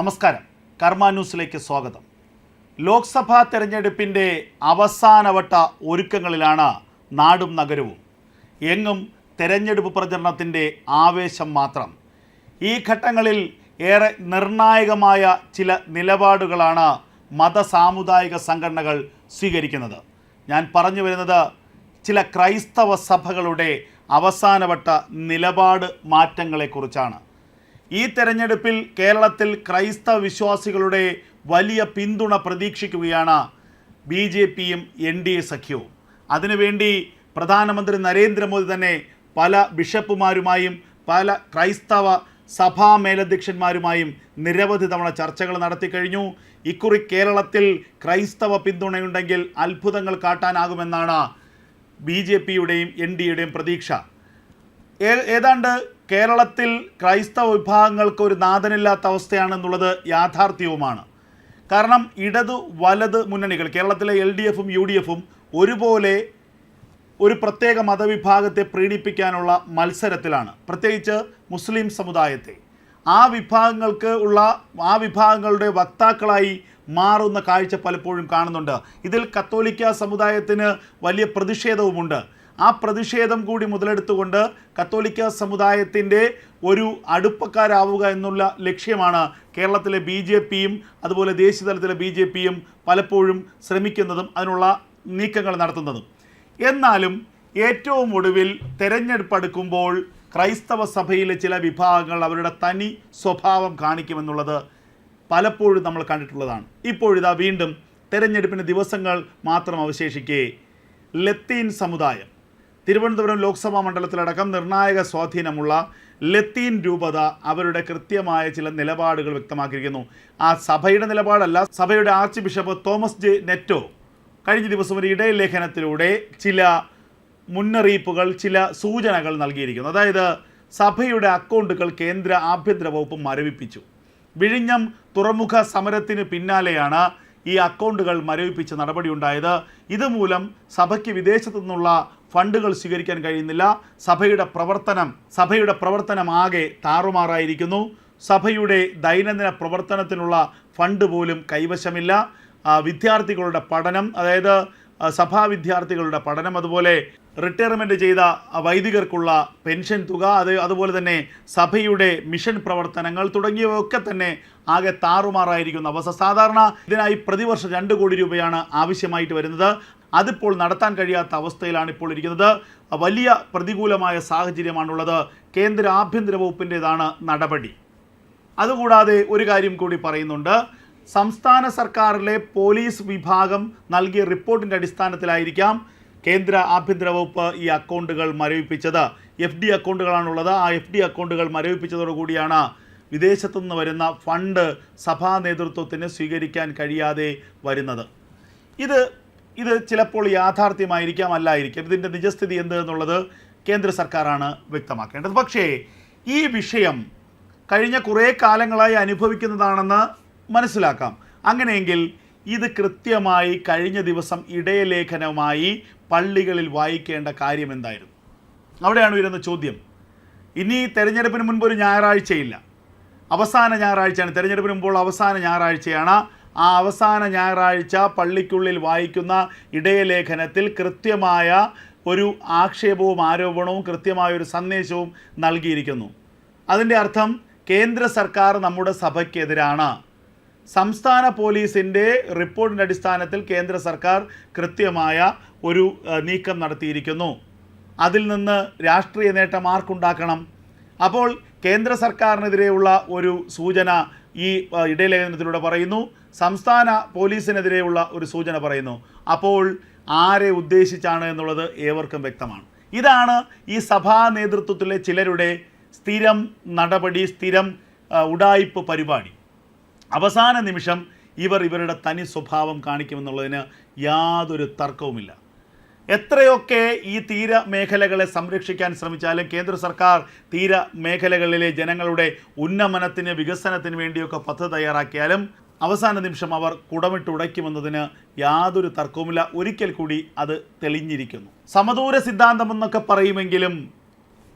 നമസ്കാരം. കർമ്മ ന്യൂസിലേക്ക് സ്വാഗതം. ലോക്സഭാ തെരഞ്ഞെടുപ്പിന്റെ അവസാനവട്ട ഒരുക്കങ്ങളിലാണ് നാടും നഗരവും. എങ്ങും തെരഞ്ഞെടുപ്പ് പ്രചരണത്തിന്റെ ആവേശം മാത്രം. ഈ ഘട്ടങ്ങളിൽ ഏറെ നിർണായകമായ ചില നിലപാടുകളാണ് മത സാമുദായിക സംഘടനകൾ സ്വീകരിക്കുന്നത്. ഞാൻ പറഞ്ഞു വരുന്നത് ചില ക്രൈസ്തവ സഭകളുടെ അവസാനവട്ട നിലപാട് മാറ്റങ്ങളെക്കുറിച്ചാണ്. ഈ തെരഞ്ഞെടുപ്പിൽ കേരളത്തിൽ ക്രൈസ്തവ വിശ്വാസികളുടെ വലിയ പിന്തുണ പ്രതീക്ഷിക്കുകയാണ് ബി ജെ പിയും എൻ ഡി എ സഖ്യവും. അതിനുവേണ്ടി പ്രധാനമന്ത്രി നരേന്ദ്രമോദി തന്നെ പല ബിഷപ്പുമാരുമായും പല ക്രൈസ്തവ സഭാ മേലധ്യക്ഷന്മാരുമായും നിരവധി തവണ ചർച്ചകൾ നടത്തിക്കഴിഞ്ഞു ഇക്കുറി കേരളത്തിൽ ക്രൈസ്തവ പിന്തുണയുണ്ടെങ്കിൽ അത്ഭുതങ്ങൾ കാട്ടാനാകുമെന്നാണ് ബി ജെ പിയുടെയും എൻ ഡി എയുടെയും പ്രതീക്ഷ. ഏതാണ്ട് കേരളത്തിൽ ക്രൈസ്തവ വിഭാഗങ്ങൾക്ക് ഒരു നാഥനില്ലാത്ത അവസ്ഥയാണെന്നുള്ളത് യാഥാർത്ഥ്യവുമാണ്. കാരണം ഇടത് വലത് മുന്നണികൾ കേരളത്തിലെ എൽ ഡി എഫും യു ഡി എഫും ഒരുപോലെ ഒരു പ്രത്യേക മതവിഭാഗത്തെ പ്രീണിപ്പിക്കാനുള്ള മത്സരത്തിലാണ്. പ്രത്യേകിച്ച് മുസ്ലിം സമുദായത്തെ. ആ വിഭാഗങ്ങൾക്ക് ഉള്ള ആ വിഭാഗങ്ങളുടെ വക്താക്കളായി മാറുന്ന കാഴ്ച പലപ്പോഴും കാണുന്നുണ്ട്. ഇതിൽ കത്തോലിക്ക സമുദായത്തിന് വലിയ പ്രതിഷേധവുമുണ്ട്. ആ പ്രതിഷേധം കൂടി മുതലെടുത്തുകൊണ്ട് കത്തോലിക്ക സമുദായത്തിന്റെ ഒരു അടുപ്പക്കാരാവുക എന്നുള്ള ലക്ഷ്യമാണ് കേരളത്തിലെ ബി ജെ പിയും അതുപോലെ ദേശീയ തലത്തിലെ ബി ജെ പിയും പലപ്പോഴും ശ്രമിക്കുന്നതും അതിനുള്ള നീക്കങ്ങൾ നടത്തുന്നതും. എന്നാലും ഏറ്റവും ഒടുവിൽ തെരഞ്ഞെടുപ്പ് അടുക്കുമ്പോൾ ക്രൈസ്തവ സഭയിലെ ചില വിഭാഗങ്ങൾ അവരുടെ തനി സ്വഭാവം കാണിക്കുമെന്നുള്ളത് പലപ്പോഴും നമ്മൾ കണ്ടിട്ടുള്ളതാണ്. ഇപ്പോഴിതാ വീണ്ടും തെരഞ്ഞെടുപ്പിന് ദിവസങ്ങൾ മാത്രം അവശേഷിക്കേ ലത്തീൻ സമുദായം തിരുവനന്തപുരം ലോക്സഭാ മണ്ഡലത്തിലടക്കം നിർണായക സ്വാധീനമുള്ള ലത്തീൻ രൂപത അവരുടെ കൃത്യമായ ചില നിലപാടുകൾ വ്യക്തമാക്കിയിരിക്കുന്നു. ആ സഭയുടെ നിലപാടല്ല സഭയുടെ archbishop Thomas J Netto കഴിഞ്ഞ ദിവസം ഒരു ഇടയലേഖനത്തിലൂടെ ചില മുന്നറിയിപ്പുകൾ ചില സൂചനകൾ നൽകിയിരിക്കുന്നു. അതായത് സഭയുടെ അക്കൗണ്ടുകൾ കേന്ദ്ര ആഭ്യന്തര വകുപ്പ് മരവിപ്പിച്ചു. വിഴിഞ്ഞം തുറമുഖ സമരത്തിന് പിന്നാലെയാണ് ഈ അക്കൗണ്ടുകൾ മരവിപ്പിച്ച നടപടിയുണ്ടായത്. ഇതുമൂലം സഭയ്ക്ക് വിദേശത്തു നിന്നുള്ള ഫണ്ടുകൾ സ്വീകരിക്കാൻ കഴിയുന്നില്ല. സഭയുടെ പ്രവർത്തനം സഭയുടെ പ്രവർത്തനം ആകെ താറുമാറായിരിക്കുന്നു. സഭയുടെ ദൈനംദിന പ്രവർത്തനത്തിനുള്ള ഫണ്ട് പോലും കൈവശമില്ല. വിദ്യാർത്ഥികളുടെ പഠനം അതായത് സഭാ വിദ്യാർത്ഥികളുടെ പഠനം അതുപോലെ റിട്ടയർമെന്റ് ചെയ്ത വൈദികർക്കുള്ള പെൻഷൻ തുക അത് അതുപോലെ തന്നെ സഭയുടെ മിഷൻ പ്രവർത്തനങ്ങൾ തുടങ്ങിയവയൊക്കെ തന്നെ ആകെ താറുമാറായിരിക്കുന്ന. അവസ്ഥ സാധാരണ ഇതിനായി പ്രതിവർഷം രണ്ട് കോടി രൂപയാണ് ആവശ്യമായിട്ട് വരുന്നത്. അതിപ്പോൾ നടത്താൻ കഴിയാത്ത അവസ്ഥയിലാണ് ഇപ്പോൾ ഇരിക്കുന്നത്. വലിയ പ്രതികൂലമായ സാഹചര്യമാണുള്ളത്. കേന്ദ്ര ആഭ്യന്തര വകുപ്പിന്റെതാണ് നടപടി. അതുകൂടാതെ ഒരു കാര്യം കൂടി പറയുന്നുണ്ട്. സംസ്ഥാന സർക്കാരിലെ പോലീസ് വിഭാഗം നൽകിയ റിപ്പോർട്ടിന്റെ അടിസ്ഥാനത്തിലായിരിക്കാം കേന്ദ്ര ആഭ്യന്തര വകുപ്പ് ഈ അക്കൗണ്ടുകൾ മരവിപ്പിച്ചത്. എഫ് ഡി അക്കൗണ്ടുകളാണുള്ളത്. ആ എഫ് ഡി അക്കൗണ്ടുകൾ മരവിപ്പിച്ചതോടുകൂടിയാണ് വിദേശത്തു നിന്ന് വരുന്ന ഫണ്ട് സഭാ നേതൃത്വത്തിന് സ്വീകരിക്കാൻ കഴിയാതെ വരുന്നത്. ഇത് ഇത് ചിലപ്പോൾ യാഥാർത്ഥ്യമായിരിക്കാം അല്ലായിരിക്കാം ഇതിന്റെ നിജസ്ഥിതി എന്ത് എന്നുള്ളത് കേന്ദ്ര സർക്കാരാണ് വ്യക്തമാക്കേണ്ടത്. പക്ഷേ ഈ വിഷയം കഴിഞ്ഞ കുറേ കാലങ്ങളായി അനുഭവിക്കുന്നതാണെന്ന് മനസ്സിലാക്കാം. അങ്ങനെയെങ്കിൽ ഇത് കൃത്യമായി കഴിഞ്ഞ ദിവസം ഇടയലേഖനമായി പള്ളികളിൽ വായിക്കേണ്ട കാര്യം എന്തായിരുന്നു? അവിടെയാണ് വരുന്ന ചോദ്യം. ഇനി തെരഞ്ഞെടുപ്പിന് മുൻപ് ഒരു ഞായറാഴ്ചയില്ല. അവസാന ഞായറാഴ്ചയാണ്. തെരഞ്ഞെടുപ്പിന് മുമ്പുള്ള അവസാന ഞായറാഴ്ചയാണ് ആ അവസാന ഞായറാഴ്ച പള്ളിക്കുള്ളിൽ വായിക്കുന്ന ഇടയലേഖനത്തിൽ കൃത്യമായ ഒരു ആക്ഷേപവും ആരോപണവും കൃത്യമായ ഒരു സന്ദേശവും നൽകിയിരിക്കുന്നു. അതിന്റെ അർത്ഥം കേന്ദ്ര സർക്കാർ നമ്മുടെ സഭയ്ക്കെതിരാണ്. സംസ്ഥാന പോലീസിന്റെ റിപ്പോർട്ടിന്റെ അടിസ്ഥാനത്തിൽ കേന്ദ്ര സർക്കാർ കൃത്യമായ ഒരു നീക്കം നടത്തിയിരിക്കുന്നു. അതിൽ നിന്ന് രാഷ്ട്രീയ നേട്ടം ആർക്കുണ്ടാക്കണം? അപ്പോൾ കേന്ദ്ര സർക്കാരിനെതിരെയുള്ള ഒരു സൂചന ഈ ഇടയലേഖനത്തിലൂടെ പറയുന്നു. സംസ്ഥാന പോലീസിനെതിരെയുള്ള ഒരു സൂചന പറയുന്നു. അപ്പോൾ ആരെ ഉദ്ദേശിച്ചാണ് എന്നുള്ളത് ഏവർക്കും വ്യക്തമാണ്. ഇതാണ് ഈ സഭാ നേതൃത്വത്തിലെ ചിലരുടെ സ്ഥിരം നടപടി സ്ഥിരം ആ, ഉഡായിപ്പ് പരിപാടി. അവസാന നിമിഷം ഇവർ ഇവരുടെ തനി സ്വഭാവം കാണിക്കുമെന്നുള്ളതിന് യാതൊരു തർക്കവുമില്ല. എത്രയൊക്കെ ഈ തീര മേഖലകളെ സംരക്ഷിക്കാൻ ശ്രമിച്ചാലും കേന്ദ്ര സർക്കാർ തീര മേഖലകളിലെ ജനങ്ങളുടെ ഉന്നമനത്തിന് വികസനത്തിന് വേണ്ടിയൊക്കെ പദ്ധതി തയ്യാറാക്കിയാലും അവസാന നിമിഷം അവർ കുടമിട്ടുടയ്ക്കുമെന്നതിന് യാതൊരു തർക്കവുമില്ല. ഒരിക്കൽ കൂടി അത് തെളിഞ്ഞിരിക്കുന്നു. സമദൂര സിദ്ധാന്തമെന്നൊക്കെ പറയുമെങ്കിലും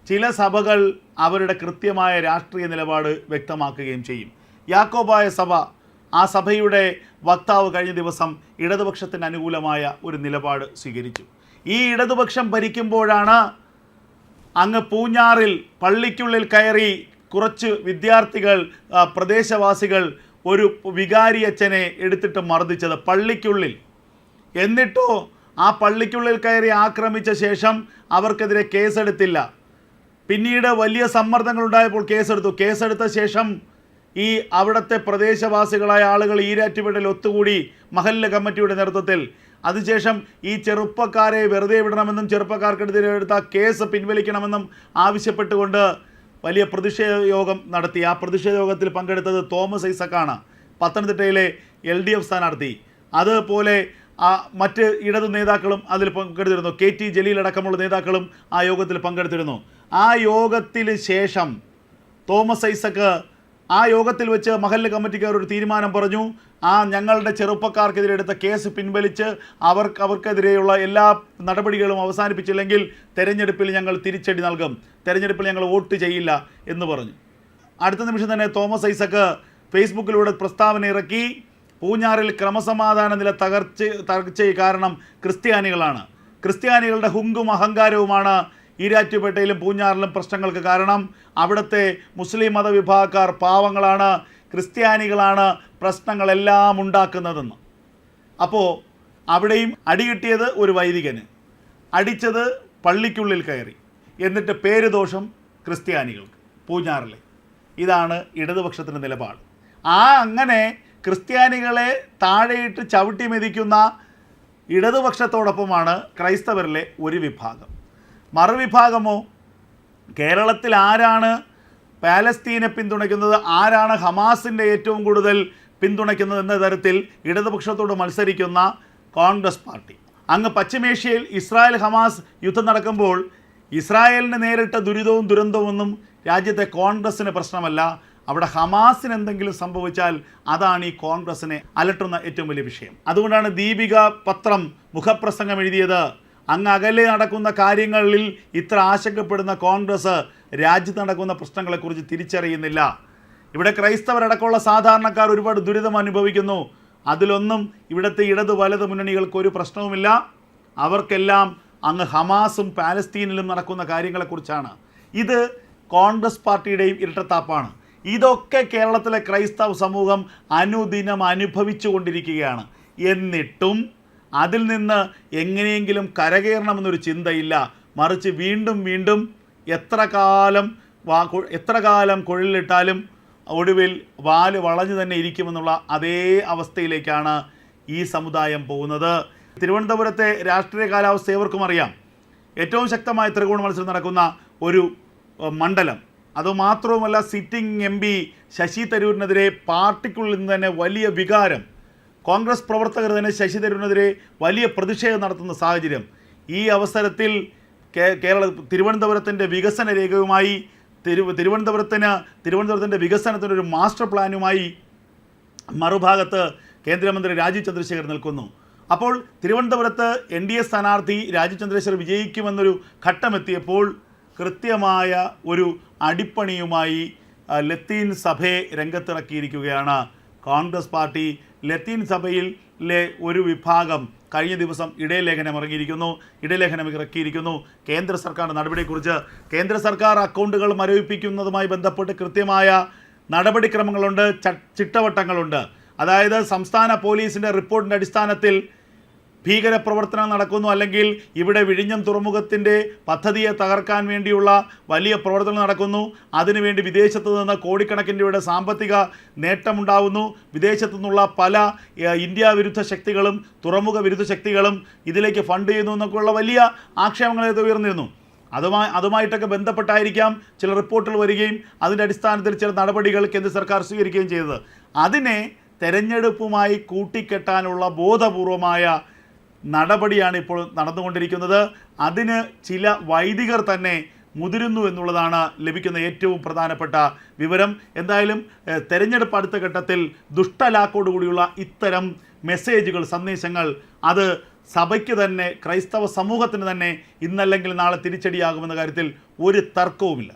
ചില സഭകൾ അവരുടെ കൃത്യമായ രാഷ്ട്രീയ നിലപാട് വ്യക്തമാക്കുകയും ചെയ്യും. യാക്കോബായ സഭ ആ സഭയുടെ വക്താവ് കഴിഞ്ഞ ദിവസം ഇടതുപക്ഷത്തിന് അനുകൂലമായ ഒരു നിലപാട് സ്വീകരിച്ചു. ഈ ഇടതുപക്ഷം ഭരിക്കുമ്പോഴാണ് അങ്ങ് പൂഞ്ഞാറിൽ പള്ളിക്കുള്ളിൽ കയറി കുറച്ച് വിദ്യാർത്ഥികൾ പ്രദേശവാസികൾ ഒരു വികാരി അച്ഛനെ എടുത്തിട്ട് മർദ്ദിച്ചത് പള്ളിക്കുള്ളിൽ. എന്നിട്ടോ ആ പള്ളിക്കുള്ളിൽ കയറി ആക്രമിച്ച ശേഷം അവർക്കെതിരെ കേസെടുത്തില്ല. പിന്നീട് വലിയ സമ്മർദ്ദങ്ങൾ ഉണ്ടായപ്പോൾ കേസെടുത്തു. കേസെടുത്ത ശേഷം ഈ അവിടുത്തെ പ്രദേശവാസികളായ ആളുകൾ ഈരാറ്റുപേട്ടയിൽ ഒത്തുകൂടി മഹല്ല കമ്മിറ്റിയുടെ നേതൃത്വത്തിൽ. അതിനുശേഷം ഈ ചെറുപ്പക്കാരെ വെറുതെ വിടണമെന്നും ചെറുപ്പക്കാർക്കെതിരെ എടുത്ത കേസ് പിൻവലിക്കണമെന്നും ആവശ്യപ്പെട്ടുകൊണ്ട് വലിയ പ്രതിഷേധ യോഗം നടത്തി. ആ പ്രതിഷേധ യോഗത്തിൽ പങ്കെടുത്തത് തോമസ് ഐസക്കാണ്. പത്തനംതിട്ടയിലെ എൽ ഡി എഫ് സ്ഥാനാർത്ഥി. അതുപോലെ മറ്റ് ഇടതു നേതാക്കളും അതിൽ പങ്കെടുത്തിരുന്നു. കെ ടി ജലീൽ അടക്കമുള്ള നേതാക്കളും ആ യോഗത്തിൽ പങ്കെടുത്തിരുന്നു. ആ യോഗത്തിന് ശേഷം തോമസ് ഐസക്ക് ആ യോഗത്തിൽ വെച്ച് മഹല്ല് കമ്മിറ്റിക്കാർ ഒരു തീരുമാനം പറഞ്ഞു. ആ ഞങ്ങളുടെ ചെറുപ്പക്കാർക്കെതിരെ എടുത്ത കേസ് പിൻവലിച്ച് അവർക്ക് അവർക്കെതിരെയുള്ള എല്ലാ നടപടികളും അവസാനിപ്പിച്ചില്ലെങ്കിൽ തെരഞ്ഞെടുപ്പിൽ ഞങ്ങൾ തിരിച്ചടി നൽകും. തെരഞ്ഞെടുപ്പിൽ ഞങ്ങൾ വോട്ട് ചെയ്യില്ല എന്ന് പറഞ്ഞു. അടുത്ത നിമിഷം തന്നെ തോമസ് ഐസക്ക് ഫേസ്ബുക്കിലൂടെ പ്രസ്താവന ഇറക്കി. പൂഞ്ഞാറിൽ ക്രമസമാധാന നില തകർച്ച തകർച്ച കാരണം ക്രിസ്ത്യാനികളാണ്. ക്രിസ്ത്യാനികളുടെ ഹുങ്കും അഹങ്കാരവുമാണ് ഈരാറ്റുപേട്ടയിലും പൂഞ്ഞാറിലും പ്രശ്നങ്ങൾക്ക് കാരണം അവിടുത്തെ മുസ്ലിം മതവിഭാഗക്കാർ പാവങ്ങളാണ് ക്രിസ്ത്യാനികളാണ് പ്രശ്നങ്ങളെല്ലാം ഉണ്ടാക്കുന്നതെന്ന്. അപ്പോൾ അവിടെയും അടി കിട്ടിയത് ഒരു വൈദികന്. അടിച്ചത് പള്ളിക്കുള്ളിൽ കയറി. എന്നിട്ട് പേര് ദോഷം ക്രിസ്ത്യാനികൾക്ക് പൂഞ്ഞാറിലെ. ഇതാണ് ഇടതുപക്ഷത്തിന്റെ നിലപാട്. ആ അങ്ങനെ ക്രിസ്ത്യാനികളെ താഴെയിട്ട് ചവിട്ടി മെതിക്കുന്ന ഇടതുപക്ഷത്തോടൊപ്പമാണ് ക്രൈസ്തവരിലെ ഒരു വിഭാഗം. മറുവിഭാഗമോ? കേരളത്തിൽ ആരാണ് പാലസ്തീനെ പിന്തുണയ്ക്കുന്നത്? ആരാണ് ഹമാസിന്റെ ഏറ്റവും കൂടുതൽ പിന്തുണയ്ക്കുന്നത് എന്ന തരത്തിൽ ഇടതുപക്ഷത്തോട് മത്സരിക്കുന്ന കോൺഗ്രസ് പാർട്ടി. അങ്ങ് പശ്ചിമേഷ്യയിൽ ഇസ്രായേൽ ഹമാസ് യുദ്ധം നടക്കുമ്പോൾ ഇസ്രായേലിന് നേരിട്ട ദുരിതവും ദുരന്തമൊന്നും രാജ്യത്തെ കോൺഗ്രസ്സിന് പ്രശ്നമല്ല. അവിടെ ഹമാസിന് എന്തെങ്കിലും സംഭവിച്ചാൽ അതാണ് ഈ കോൺഗ്രസ്സിനെ അലട്ടുന്ന ഏറ്റവും വലിയ വിഷയം. അതുകൊണ്ടാണ് ദീപിക പത്രം മുഖപ്രസംഗം എഴുതിയത്. അങ്ങ് അകലെ നടക്കുന്ന കാര്യങ്ങളിൽ ഇത്ര ആശങ്കപ്പെടുന്ന കോൺഗ്രസ് രാജ്യത്ത് നടക്കുന്ന പ്രശ്നങ്ങളെക്കുറിച്ച് തിരിച്ചറിയുന്നില്ല. ഇവിടെ ക്രൈസ്തവരടക്കമുള്ള സാധാരണക്കാർ ഒരുപാട് ദുരിതം അനുഭവിക്കുന്നു. അതിലൊന്നും ഇവിടുത്തെ ഇടത് വലത് മുന്നണികൾക്ക് ഒരു പ്രശ്നവുമില്ല. അവർക്കെല്ലാം അങ്ങ് ഹമാസും പാലസ്തീനിലും നടക്കുന്ന കാര്യങ്ങളെക്കുറിച്ചാണ്. ഇത് കോൺഗ്രസ് പാർട്ടിയുടെയും ഇരട്ടത്താപ്പാണ്. ഇതൊക്കെ കേരളത്തിലെ ക്രൈസ്തവ സമൂഹം അനുദിനം അനുഭവിച്ചു കൊണ്ടിരിക്കുകയാണ് എന്നിട്ടും അതിൽ നിന്ന് എങ്ങനെയെങ്കിലും കരകയറണമെന്നൊരു ചിന്തയില്ല. മറിച്ച് വീണ്ടും വീണ്ടും എത്ര കാലം വാ എത്ര കാലം കുഴലിലിട്ടാലും ഒടുവിൽ വാൽ വളഞ്ഞു തന്നെ ഇരിക്കുമെന്നുള്ള അതേ അവസ്ഥയിലേക്കാണ് ഈ സമുദായം പോകുന്നത്. തിരുവനന്തപുരത്തെ രാഷ്ട്രീയ കാലാവസ്ഥ ഏവർക്കും അറിയാം. ഏറ്റവും ശക്തമായ ത്രികോണ മത്സരം നടക്കുന്ന ഒരു മണ്ഡലം. അതുമാത്രവുമല്ല സിറ്റിംഗ് എം പി ശശി തരൂരിനെതിരെ പാർട്ടിക്കുള്ളിൽ നിന്ന് തന്നെ വലിയ വികാരം കോൺഗ്രസ് പ്രവർത്തകർ തന്നെ ശശി തരൂരിനെതിരെ വലിയ പ്രതിഷേധം നടത്തുന്ന സാഹചര്യം. ഈ അവസരത്തിൽ കേരള തിരുവനന്തപുരത്തിന്റെ വികസന രേഖയുമായി തിരു തിരുവനന്തപുരത്തിന് തിരുവനന്തപുരത്തിന്റെ വികസനത്തിന്റെ ഒരു മാസ്റ്റർ പ്ലാനുമായി മറുഭാഗത്ത് കേന്ദ്രമന്ത്രി രാജീവ് ചന്ദ്രശേഖർ നിൽക്കുന്നു. അപ്പോൾ തിരുവനന്തപുരത്ത് എൻ ഡി എ സ്ഥാനാർത്ഥി രാജീവ് ചന്ദ്രശേഖർ വിജയിക്കുമെന്നൊരു ഘട്ടമെത്തിയപ്പോൾ കൃത്യമായ ഒരു അടിപ്പണിയുമായി ലത്തീൻ സഭയെ രംഗത്തിറക്കിയിരിക്കുകയാണ് കോൺഗ്രസ് പാർട്ടി ലത്തീൻ സഭയിലെ ഒരു വിഭാഗം കഴിഞ്ഞ ദിവസം ഇടയലേഖനം ഇറങ്ങിയിരിക്കുന്നു ഇടയലേഖനം ഇറക്കിയിരിക്കുന്നു. കേന്ദ്ര സർക്കാർ നടപടിയെക്കുറിച്ച് കേന്ദ്ര സർക്കാർ അക്കൗണ്ടുകൾ മരവിപ്പിക്കുന്നതുമായി ബന്ധപ്പെട്ട് കൃത്യമായ നടപടിക്രമങ്ങളുണ്ട് ചിട്ടവട്ടങ്ങളുണ്ട്. അതായത് സംസ്ഥാന പോലീസിന്റെ റിപ്പോർട്ടിന്റെ അടിസ്ഥാനത്തിൽ ഭീകരപ്രവർത്തനം നടക്കുന്നു അല്ലെങ്കിൽ ഇവിടെ വിഴിഞ്ഞം തുറമുഖത്തിന്റെ പദ്ധതിയെ തകർക്കാൻ വേണ്ടിയുള്ള വലിയ പ്രവർത്തനം നടക്കുന്നു. അതിനുവേണ്ടി വിദേശത്തു നിന്ന് കോടിക്കണക്കിന് രൂപയുടെ സാമ്പത്തിക നേട്ടമുണ്ടാവുന്നു. വിദേശത്തു നിന്നുള്ള പല ഇന്ത്യ വിരുദ്ധ ശക്തികളും തുറമുഖ വിരുദ്ധ ശക്തികളും ഇതിലേക്ക് ഫണ്ട് ചെയ്യുന്നു എന്നൊക്കെയുള്ള വലിയ ആക്ഷേപങ്ങൾ ഉയർന്നിരുന്നു. അതുമായി അതുമായിട്ടൊക്കെ ബന്ധപ്പെട്ടായിരിക്കാം ചില റിപ്പോർട്ടുകൾ വരികയും അതിന്റെ അടിസ്ഥാനത്തിൽ ചില നടപടികൾ കേന്ദ്ര സർക്കാർ സ്വീകരിക്കുകയും ചെയ്തത്. അതിനെ തെരഞ്ഞെടുപ്പുമായി കൂട്ടിക്കെട്ടാനുള്ള ബോധപൂർവമായ നടപടിയാണ് ഇപ്പോൾ നടന്നുകൊണ്ടിരിക്കുന്നത്. അതിന് ചില വൈദികർ തന്നെ മുതിരുന്നു എന്നുള്ളതാണ് ലഭിക്കുന്ന ഏറ്റവും പ്രധാനപ്പെട്ട വിവരം. എന്തായാലും തെരഞ്ഞെടുപ്പ് അടുത്ത ഘട്ടത്തിൽ ദുഷ്ടലാക്കോടുകൂടിയുള്ള ഇത്തരം മെസ്സേജുകൾ സന്ദേശങ്ങൾ അത് സഭയ്ക്ക് തന്നെ ക്രൈസ്തവ സമൂഹത്തിന് തന്നെ ഇന്നല്ലെങ്കിൽ നാളെ തിരിച്ചടിയാകുമെന്ന കാര്യത്തിൽ ഒരു തർക്കവുമില്ല.